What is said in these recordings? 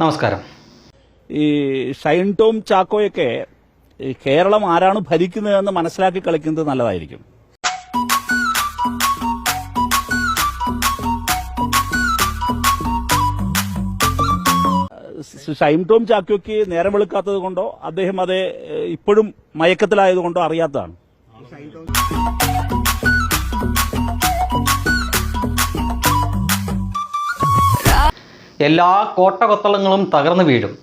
നമസ്കാരം. ഈ ഷൈൻ ടോം ചാക്കോയൊക്കെ കേരളം ആരാണ് ഭരിക്കുന്നതെന്ന് മനസ്സിലാക്കി കളിക്കുന്നത് നല്ലതായിരിക്കും. ഷൈം ടോം ചാക്കോയ്ക്ക് നേരം വെളുക്കാത്തത് കൊണ്ടോ അദ്ദേഹം അത് ഇപ്പോഴും മയക്കത്തിലായതുകൊണ്ടോ അറിയാത്തതാണ്. എല്ലാ കോട്ടകൊത്തളങ്ങളും തകർന്നു വീഴും.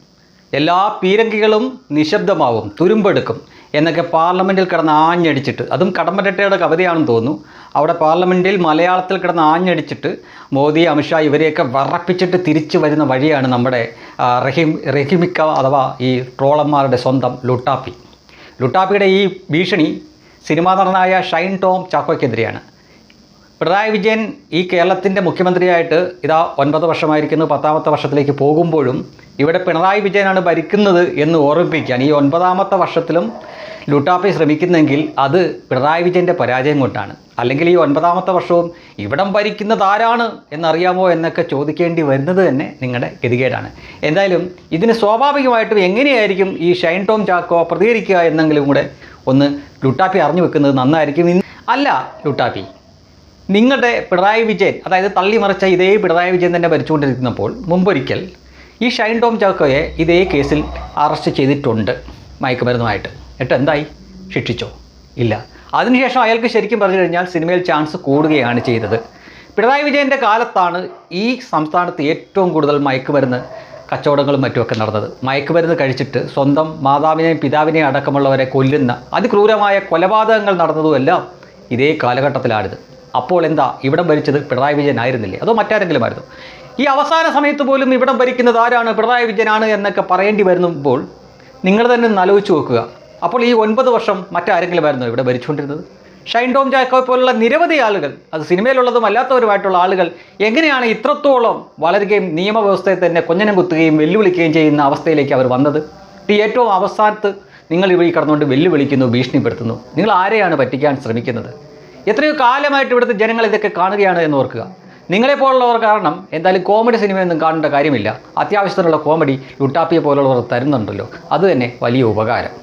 എല്ലാ പീരങ്കികളും നിശബ്ദമാവും തുരുമ്പെടുക്കും എന്നൊക്കെ പാർലമെന്റിൽ കിടന്ന് ആഞ്ഞടിച്ചിട്ട് അതും കടമ്പറ്റയുടെ കവിതയാണെന്ന് തോന്നുന്നു. അവിടെ പാർലമെന്റിൽ മലയാളത്തിൽ കിടന്ന് ആഞ്ഞടിച്ചിട്ട് മോദി അമിത്ഷാ ഇവരെയൊക്കെ വറപ്പിച്ചിട്ട് തിരിച്ചു വരുന്ന വഴിയാണ് നമ്മുടെ റഹിം റഹിമിക്ക അഥവാ ഈ ട്രോളന്മാരുടെ സ്വന്തം ലുട്ടാപ്പി. ലുട്ടാപ്പിയുടെ ഈ ഭീഷണി സിനിമാ നടനായ ഷൈൻ ടോം ചാക്കോയ്ക്കെതിരെയാണ്. പിണറായി വിജയൻ ഈ കേരളത്തിന്റെ മുഖ്യമന്ത്രിയായിട്ട് ഇതാ ഒൻപത് വർഷമായിരിക്കുന്നു പത്താമത്തെ വർഷത്തിലേക്ക് പോകുമ്പോഴും ഇവിടെ പിണറായി വിജയനാണ് ഭരിക്കുന്നത് എന്ന് ഓർമ്മിപ്പിക്കാൻ ഈ ഒൻപതാമത്തെ വർഷത്തിലും ലുട്ടാപ്പി ശ്രമിക്കുന്നെങ്കിൽ അത് പിണറായി വിജയന്റെ പരാജയം കൊണ്ടാണ്. അല്ലെങ്കിൽ ഈ ഒൻപതാമത്തെ വർഷവും ഇവിടം ഭരിക്കുന്നത് ആരാണ് എന്നറിയാമോ എന്നൊക്കെ ചോദിക്കേണ്ടി വരുന്നത് തന്നെ നിങ്ങളുടെ ഗതികേടാണ്. എന്തായാലും ഇതിന് സ്വാഭാവികമായിട്ടും എങ്ങനെയായിരിക്കും ഈ ഷൈൻ ടോം ചാക്കോ പ്രതികരിക്കുക എന്നെങ്കിലും കൂടെ ഒന്ന് ലുട്ടാപ്പി അറിഞ്ഞു വെക്കുന്നത് നന്നായിരിക്കും. അല്ല ലുട്ടാപ്പി. നിങ്ങളുടെ പിണറായി വിജയൻ അതായത് തള്ളിമറിച്ച ഇതേ പിണറായി വിജയൻ തന്നെ ഭരിച്ചുകൊണ്ടിരിക്കുന്നപ്പോൾ മുമ്പൊരിക്കൽ ഈ ഷൈൻ ടോം ചാക്കോയെ ഇതേ കേസിൽ അറസ്റ്റ് ചെയ്തിട്ടുണ്ട് മയക്കുമരുന്നുമായിട്ട്. എന്നിട്ട് എന്തായി? ശിക്ഷിച്ചോ? ഇല്ല. അതിനുശേഷം അയാൾക്ക് ശരിക്കും പറഞ്ഞു കഴിഞ്ഞാൽ സിനിമയിൽ ചാൻസ് കൂടുകയാണ് ചെയ്തത്. പിണറായി വിജയന്റെ കാലത്താണ് ഈ സംസ്ഥാനത്ത് ഏറ്റവും കൂടുതൽ മയക്കുമരുന്ന് കച്ചവടങ്ങളും മറ്റുമൊക്കെ നടന്നത്. മയക്കുമരുന്ന് കഴിച്ചിട്ട് സ്വന്തം മാതാവിനെയും പിതാവിനെയും അടക്കമുള്ളവരെ കൊല്ലുന്ന അതിക്രൂരമായ കൊലപാതകങ്ങൾ നടന്നതുമെല്ലാം ഇതേ കാലഘട്ടത്തിലാണിത്. അപ്പോൾ എന്താ ഇവിടം ഭരിച്ചത് പിണറായി വിജയൻ ആയിരുന്നില്ലേ? അതോ മറ്റാരെങ്കിലും ആയിരുന്നു ഈ അവസാന സമയത്ത് പോലും ഇവിടം ഭരിക്കുന്നത് ആരാണ്? പിണറായി വിജയനാണ് എന്നൊക്കെ പറയേണ്ടി വരുമ്പോൾ നിങ്ങൾ തന്നെ ഒന്ന് ആലോചിച്ച് നോക്കുക. അപ്പോൾ ഈ ഒൻപത് വർഷം മറ്റാരെങ്കിലും ആയിരുന്നു ഇവിടെ ഭരിച്ചുകൊണ്ടിരുന്നത്? ഷൈൻ ടോം ജാക്കോ പോലുള്ള നിരവധി ആളുകൾ അത് സിനിമയിലുള്ളതും അല്ലാത്തവരുമായിട്ടുള്ള ആളുകൾ എങ്ങനെയാണ് ഇത്രത്തോളം വളരുകയും നിയമവ്യവസ്ഥയെ തന്നെ കൊഞ്ഞനം കുത്തുകയും വെല്ലുവിളിക്കുകയും ചെയ്യുന്ന അവസ്ഥയിലേക്ക് അവർ വന്നത്? ഈ ഏറ്റവും അവസാനത്ത് നിങ്ങൾ ഇവിടെ കടന്നുകൊണ്ട് വെല്ലുവിളിക്കുന്നു ഭീഷണിപ്പെടുത്തുന്നു. നിങ്ങൾ ആരെയാണ് പറ്റിക്കാൻ ശ്രമിക്കുന്നത്? എത്രയോ കാലമായിട്ട് ഇവിടുത്തെ ജനങ്ങൾ ഇതൊക്കെ കാണുകയാണ് എന്ന് ഓർക്കുക. നിങ്ങളെപ്പോലുള്ളവർ കാരണം എന്തായാലും കോമഡി സിനിമയൊന്നും കാണേണ്ട കാര്യമില്ല. അത്യാവശ്യത്തിനുള്ള കോമഡി ലുട്ടാപ്പിയെ പോലുള്ളവർ തരുന്നുണ്ടല്ലോ. അത് തന്നെ വലിയ ഉപകാരം.